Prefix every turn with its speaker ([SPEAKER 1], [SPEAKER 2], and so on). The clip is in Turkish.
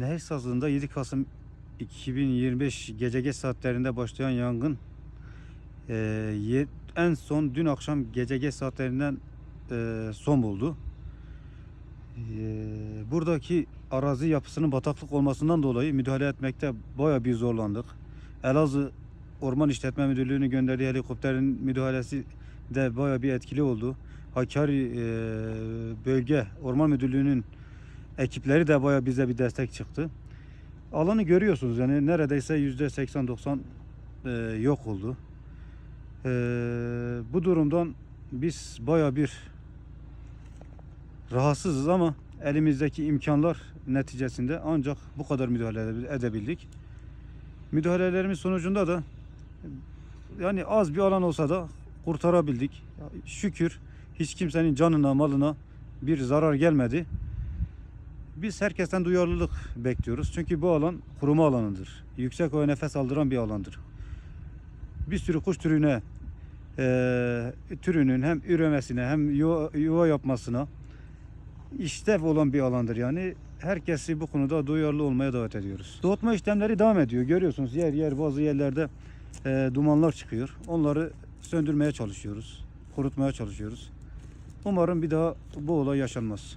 [SPEAKER 1] Nehir sazlığında 7 Kasım 2025 gece geç saatlerinde başlayan yangın e, en son dün akşam gece geç saatlerinden e, son buldu. E, buradaki arazi yapısının bataklık olmasından dolayı müdahale etmekte baya bir zorlandık. Elazığ Orman İşletme Müdürlüğü'nün gönderdiği helikopterin müdahalesi de baya bir etkili oldu. Hakkari e, Bölge Orman Müdürlüğü'nün ekipleri de baya bize bir destek çıktı. Alanı görüyorsunuz yani neredeyse yüzde 80-90 e, yok oldu. E, bu durumdan biz baya bir rahatsızız ama elimizdeki imkanlar neticesinde ancak bu kadar müdahale ede- edebildik. Müdahalelerimiz sonucunda da yani az bir alan olsa da kurtarabildik. Şükür hiç kimsenin canına malına bir zarar gelmedi. Biz herkesten duyarlılık bekliyoruz. Çünkü bu alan kuruma alanıdır. Yüksek hava nefes aldıran bir alandır. Bir sürü kuş türüne eee, türünün hem üremesine hem yuva, yuva yapmasına işlev olan bir alandır. Yani herkesi bu konuda duyarlı olmaya davet ediyoruz. Soğutma işlemleri devam ediyor. Görüyorsunuz yer yer bazı yerlerde eee, dumanlar çıkıyor. Onları söndürmeye çalışıyoruz. Kurutmaya çalışıyoruz. Umarım bir daha bu olay yaşanmaz.